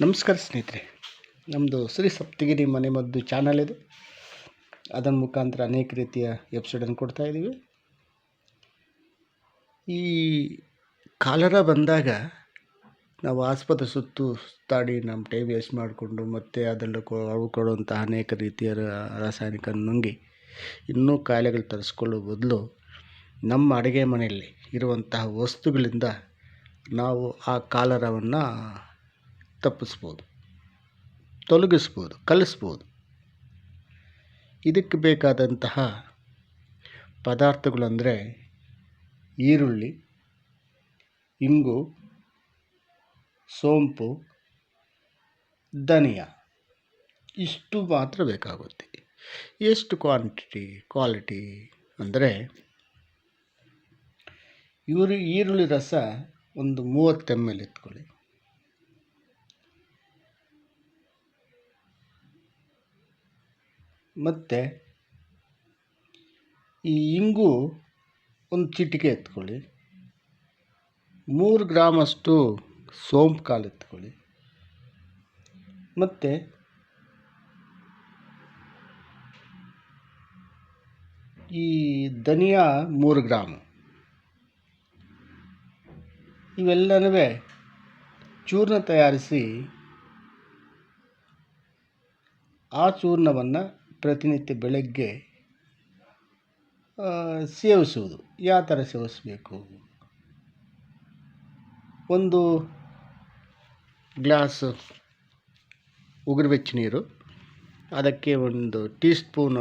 ನಮಸ್ಕಾರ ಸ್ನೇಹಿತರೆ ನಮ್ಮದು ಶ್ರೀ ಸಪ್ತಗಿರಿ ಮನೆಮದ್ದು ಚಾನಲ್ ಇದೆ. ಅದರ ಮುಖಾಂತರ ಅನೇಕ ರೀತಿಯ ಎಪಿಸೋಡನ್ನು ಕೊಡ್ತಾ ಇದ್ದೀವಿ ಈ ಕಾಲರ ಬಂದಾಗ ನಾವು ಆಸ್ಪತ್ರೆ ಸುತ್ತು ಸುತ್ತಾಡಿ ನಮ್ಮ ಟೈಮ್ ವೇಸ್ಟ್ ಮಾಡಿಕೊಂಡು ಮತ್ತು ಅದರಲ್ಲಿ ಅವು ಕೊಡುವಂಥ ಅನೇಕ ರೀತಿಯ ರಾಸಾಯನಿಕ ನುಂಗಿ ಇನ್ನೂ ಕಾಯಿಲೆಗಳು ತರಿಸ್ಕೊಳ್ಳೋ ಬದಲು ನಮ್ಮ ಅಡುಗೆ ಮನೆಯಲ್ಲಿ ಇರುವಂತಹ ವಸ್ತುಗಳಿಂದ ನಾವು ಆ ಕಾಲರವನ್ನು ತಪ್ಪಿಸ್ಬೋದು, ತೊಲಗಿಸ್ಬೋದು, ಕಲಿಸ್ಬೋದು. ಇದಕ್ಕೆ ಬೇಕಾದಂತಹ ಪದಾರ್ಥಗಳಂದರೆ ಈರುಳ್ಳಿ, ಇಂಗು, ಸೋಂಪು, ಧನಿಯಾ. ಇಷ್ಟು ಮಾತ್ರ ಬೇಕಾಗುತ್ತೆ. ಎಷ್ಟು ಕ್ವಾಂಟಿಟಿ ಕ್ವಾಲಿಟಿ ಅಂದರೆ ಇವರು ಈರುಳ್ಳಿ ರಸ ಒಂದು ಮೂವತ್ತು ಎಂ ಎಲ್ ಎತ್ಕೊಳ್ಳಿ ಮತ್ತು ಈ ಇಂಗು ಒಂದು ಚಿಟಿಕೆ ಎತ್ಕೊಳ್ಳಿ. ಮೂರು ಗ್ರಾಮಷ್ಟು ಸೋಂಪು ಕಾಳು ಎತ್ಕೊಳ್ಳಿ. ಮತ್ತು ಈ ಧನಿಯಾ ಮೂರು ಗ್ರಾಮು. ಇವೆಲ್ಲನೂ ಚೂರ್ಣ ತಯಾರಿಸಿ ಆ ಚೂರ್ಣವನ್ನು ಪ್ರತಿನಿತ್ಯ ಬೆಳಗ್ಗೆ ಸೇವಿಸುವುದು. ಯಾವ ಥರ ಸೇವಿಸಬೇಕು? ಒಂದು ಗ್ಲಾಸ್ ಉಗುರು ಬೆಚ್ಚ ನೀರು, ಅದಕ್ಕೆ ಒಂದು ಟೀ ಸ್ಪೂನ್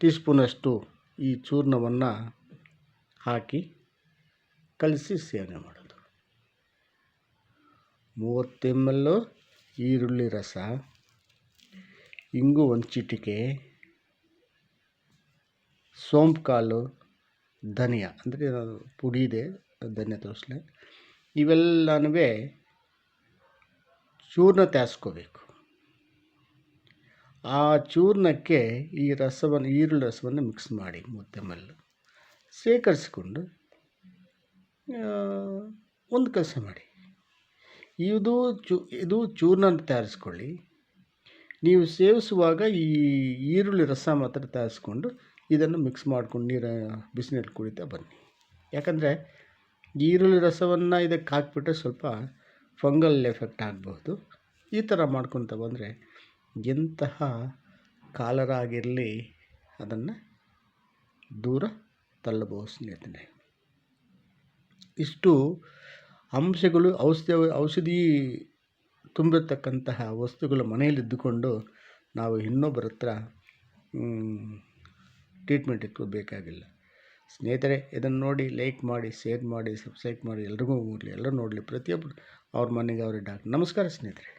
ಟೀ ಸ್ಪೂನಷ್ಟು ಈ ಚೂರ್ಣವನ್ನು ಹಾಕಿ ಕಲಸಿ ಸೇವನೆ ಮಾಡೋದು. ಮೂವತ್ತು ಎಂ ಎಲ್ಲು ಈರುಳ್ಳಿ ರಸ ಇಂಗು ಒಂದು ಚಿಟಿಕೆ ಸೋಂಪು ಕಾಲು, ಧನಿಯಾ, ಅಂದರೆ ಅದು ಪುಡಿ ಇದೆ, ಧನಿಯ ತೋರಿಸ್ಲೆ. ಇವೆಲ್ಲನೂ ಚೂರ್ಣ ತಯಾರಿಸ್ಕೋಬೇಕು ಆ ಚೂರ್ಣಕ್ಕೆ ಈ ರಸವನ್ನು ಈರುಳ್ಳಿ ರಸವನ್ನು ಮಿಕ್ಸ್ ಮಾಡಿ ಎಲ್ ಶೇಖರಿಸಿಕೊಂಡು ಒಂದು ಕೆಲಸ ಮಾಡಿ. ಇದು ಚೂ, ಇದು ಚೂರ್ಣ ತಯಾರಿಸ್ಕೊಳ್ಳಿ. ನೀವು ಸೇವಿಸುವಾಗ ಈ ಈರುಳ್ಳಿ ರಸ ಮಾತ್ರ ತಯಾರಿಸ್ಕೊಂಡು ಇದನ್ನು ಮಿಕ್ಸ್ ಮಾಡ್ಕೊಂಡು ನೀರು ಬಿಸಿನೀರು ಕುಡಿತಾ ಬನ್ನಿ. ಯಾಕಂದರೆ ಈರುಳ್ಳಿ ರಸವನ್ನು ಇದಕ್ಕೆ ಹಾಕ್ಬಿಟ್ರೆ ಸ್ವಲ್ಪ ಫಂಗಲ್ ಎಫೆಕ್ಟ್ ಆಗಬಹುದು. ಈ ಥರ ಮಾಡ್ಕೊತ ಬಂದರೆ ಎಂತಹ ಕಾಲರ ಆಗಿರಲಿ ಅದನ್ನು ದೂರ ತಳ್ಳಬಹುದು ಸ್ನೇಹಿತರೆ. ಇಷ್ಟು ಅಂಶಗಳು ಔಷಧಿ ಔಷಧಿ ತುಂಬಿರ್ತಕ್ಕಂತಹ ವಸ್ತುಗಳು ಮನೆಯಲ್ಲಿದ್ದುಕೊಂಡು ನಾವು ಇನ್ನೊಬ್ಬರ ಹತ್ರ ಟ್ರೀಟ್ಮೆಂಟ್ ಇಟ್ಕೋಬೇಕಾಗಿಲ್ಲ. ಸ್ನೇಹಿತರೆ, ಇದನ್ನು ನೋಡಿ ಲೈಕ್ ಮಾಡಿ ಶೇರ್ ಮಾಡಿ ಸಬ್ಸ್ಕ್ರೈಬ್ ಮಾಡಿ, ಎಲ್ರಿಗೂ ಹೋಗಲಿ, ಎಲ್ಲರೂ ನೋಡಲಿ, ಪ್ರತಿಯೊಬ್ಬರು, ಅವ್ರ ಮನೆಗೆ ಅವರೇ ಡಾಕ್ಟರ್. ನಮಸ್ಕಾರ ಸ್ನೇಹಿತರೆ.